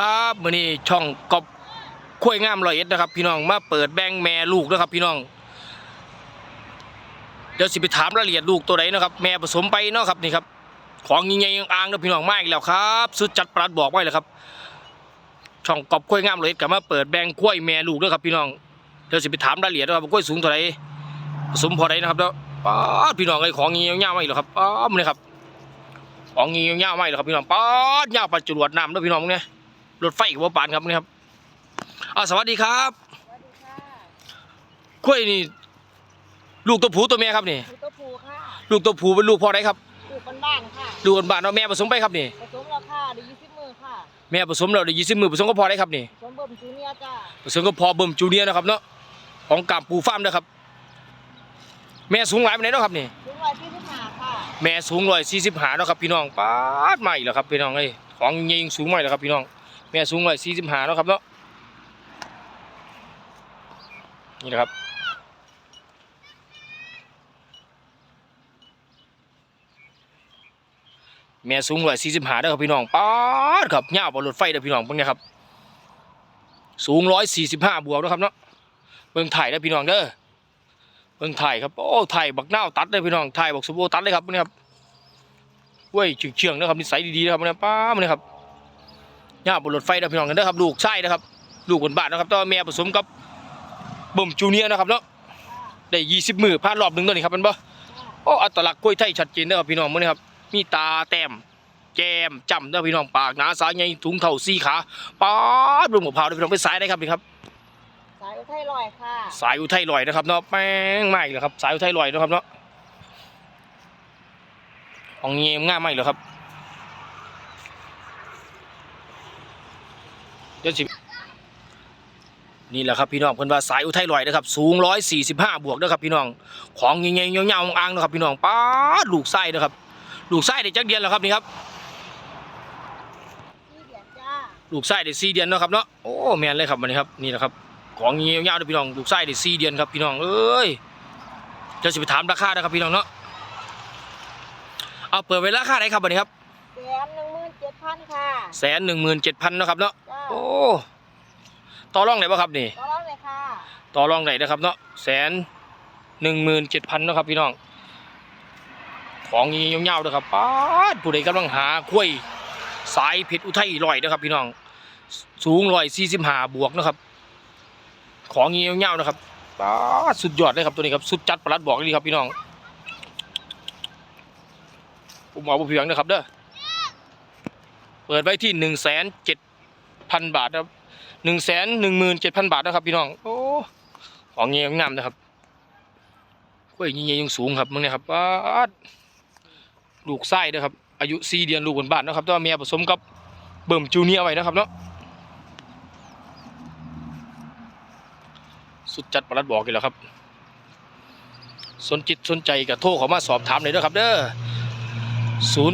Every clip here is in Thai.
ครับมื้อนี้ช่องกอบคุ้วยงามร้อยเอ็ดนะครับ พี่น้องมาเปิดแบงแม่ลูกนะครับ พี่น้อง เดี๋ยวสิไปถามรายละเอียดลูกตัวไหนนะครับ แม่ผสมไปเนาะครับนี่ครับ ของยิงใหญ่ยังอ่างนะพี่น้องมาอีกแล้วครับสุดจัดปลัดบอกไว้เลยครับ ช่องกอบคุ้วยงามร้อยเอ็ดก็มาเปิดแบงคุ้วยแม่ลูกด้วยครับพี่น้องเดี๋ยวสิไปถามรายละเอียดนะครับว่าคุ้วยสูงเท่าไหร่ผสมพอไหนนะครับแล้วป๊าพี่น้องไอ้ของยิงยาวๆมาอีกแล้วครับป๊าดนี่ครับของยิงยาวๆมาอีกแล้วครับพี่น้องป๊าดยาวปัจจุบันน้ำด้วพี่น้องเนี่ย รถไฟกับว่าปานครับนี่ครับอ่าสวัสดีครับสวัสดีค่ะกล้วยนี่ ลูกตัวผู้ตัวแม่ครับนี่ ลูกตัวผูค่ะ ลูกตัวผู้เป็นลูกพ่อไดครับ ลูกบ้านๆค่ะ ลูกบ้านๆเนาะแม่ผสมไปครับนี่ ผสมราคาได้ยี่สิบมือค่ะ แม่ผสมแล้วได้ยี่สิบมือผสมก็พอได้ครับนี่ ผสมเบิ่มจูเนียร์จ้าผสมก็พอเบิ่มจูเนียร์นะครับเนาะ ของกามปูฟาร์มนะครับ แม่สูงหลายปานไหนเนาะครับนี่ถึงร้อยสี่สิบห้าค่ะ แม่สูงร้อยสี่สิบห้าเนาะครับพี่น้องป๊าดใหม่แล้วครับพี่น้องเอ้ยของยิงสูงใหม่แล้วครับพี่น้อง แม่สูงร้อยสี่สิบห้าเนาะครับเนาะนี่นะครับแม่สูงร้อยสี่สิบห้าเด้ครับพี่น้องป๊าดครับยาวกว่ารถไฟเด้พี่น้องเพิ่งเนี่ยครับ สูงร้อยสี่สิบห้าบวกเด้อครับเนาะเบิ่งถ่ายเด้พี่น้องเด้อเบิ่งถ่ายครับ โอ้ถ่ายบักนาตัดเลยพี่น้องถ่ายบักสุโบตัดเลยครับเนี่ยครับเว้ยเชื่องๆเด้ครับนิสัยดีๆนะครับเนี่ยป้ามันเนี่ยครับ ยาวบนรถไฟเด้อพี่น้องกันเด้อครับลูกไส้นะครับ ลูกบนบ้านนะครับแตัวาแม่ผสมกับเบิ่มจูเนียร์นะครับเนาะได้ยี่สิบมือผ่านรอบหนึ่งตัวนี้ครับแมันบ่โอ้อัตลักษณ์กล้วยไทยชัดเจนเด้อครับพี่น้องมื้อนี้ครับมีตาแต้มแก้มจำเด้อพี่น้องปากหนาสายใหญ่ถุงเท่าสี่ขาป๊าดเบิ่งมะพร้าวเด้อพี่น้องไปสายได้ครับนี่ครับสายอุทัยลอยค่ะสายอุทัยลอยนะครับเนาะแป้งใหม่เลยครับสายอุทัยลอยนะครับเนาะของนี้ง่ายไหมเหรอครับ เดี๋ยวสินี่แหละครับพี่น้องเพิ่นว่าสายอุทัยลอยนะครับสูง145บห้าบวกเด้อครับพี่น้องของใหญ่ๆยาวๆอ่างนะครับพี่น้องป๊าลูกไส้เด้อครับ ลูกไส้ได้จักเดือนแล้วครับนี่ครับลูกไส้ได้สี่เดือนนะครับเนาะโอ้แม่นเลยครับวันนี้ครับนี่แหละครับของเงี้ยาวๆเด้อพี่น้องลูกไส้ได้สี่เดือนครับพี่น้องเอ้ยจะสิไปถามราคานะครับพี่น้องเนาะเอาเปิดไว้ราคาไหนครับวันนี้ครับแสนหนึ่ง พันค่ะแสนหนึ่งหมื่นเจ็ดพันนาะครับเนาะจ้าโอ้ต่อรองไหนบ่ครับนี่ก็ร้องเลยค่ะต่อรองไหนนะครับเนาะแสนหนึ่งหมื่นเจ็ดพันนาะครับพี่น้อง ของเงี้ยาวๆเด้อครับป๊าดผู้ใดกำลังหาคุ้ยสายเพชรอุทัยลอยเด้อครับพี่น้อง สูงร้อยสี่สิบห้าบวกนะครับ ของเงี้ยาวๆนะครับป๊าดสุดยอดเลยครับตัวนี้ครับสุดจัดประหลัดบอกเลยครับพี่น้องผมเอาบุเพียงนะครับเด้อเปิดไว้ที่หนึ่งแสนเจ็ดพันบาทครับหนึ่งแสนหนึ่งหมื่นเจ็ดพันบาทนะครับพี่น้องโอ้ของเงี้ยงามนะครับกล้วยเงี้ยยังสูงครับมึงเนี่ยครับลูกไส้เด้อครับ อายุสี่เดือนลูกบนบ้านนะครับแต่ว่าเมียผสมกับเบิ่มจูเนียไว้นะครับเนาะสุดจัดประหลัดบอกกันแล้วครับ สนจิตสนใจกับโทรเขามาสอบถามเลยนะครับเด้อศู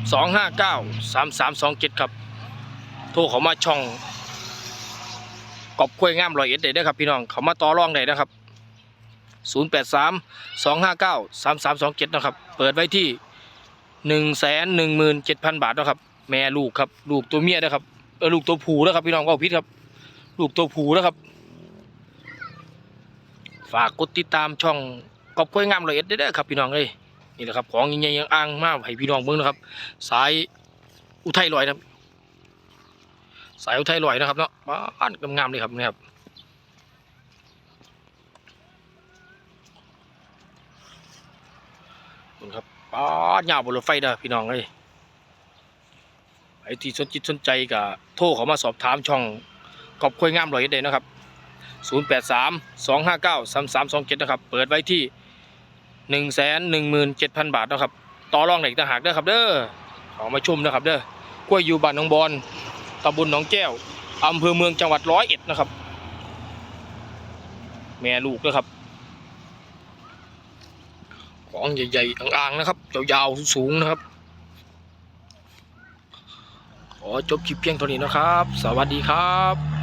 นย์แปดสองห้าเก้าสามสามสองเจ็ดครับ โทรเขามาช่องกอบกล้วยงามรอยเอ็ดได้ด้อครับพี่น้องเขามาต่อรองได้นะครับศูนย์แปดสามสองห้าเก้าสามสามสองเจ็ดนะครับ เปิดไว้ที่หนึ่งแสนหนึ่งหมื่นเจ็ดพันบาทนะครับ แม่ลูกครับ ลูกตัวเมียนะครับเออลูกตัวผู้นะครับ พี่น้องก็พิษครับ ลูกตัวผู้นะครับ ฝากกดติดตามช่องกอบกล้วยงามละเอียดเด้ครับพี่น้องเอ้ย นี่แหละครับ ของใหญ่ๆยังอ้างมากให้พี่น้องเบิ่งนะครับ สายอุทัยลอยนะครับสายอุทัยลอยนะครับเนาะบ้านงามๆเลยครับนี่ครับนี่ครับป้าดยาวบนรถไฟเด้อพี่น้องเอ้ยไอ้ที่สนจิตสนใจก็โทรเขามาสอบถามช่องกอบกล้วยงามลอียดได้นะครับ 083 259 3327 นะครับ เปิดไว้ที่ 117,000บาทนะครับต่อรองไหนต่างหากเด้อครับ เด้อขอมาชมนะครับ เด้อกล้วยอยู่บ้านหนองบอนตำบลหนองแก้วอำเภอเมืองจังหวัดร้อยเอ็ดนะครับ แม่ลูกนะครับ ของใหญ่ๆอ่างๆนะครับยาวๆสูงๆนะครับขอจบคลิปเพียงเท่านี้นะครับ สวัสดีครับ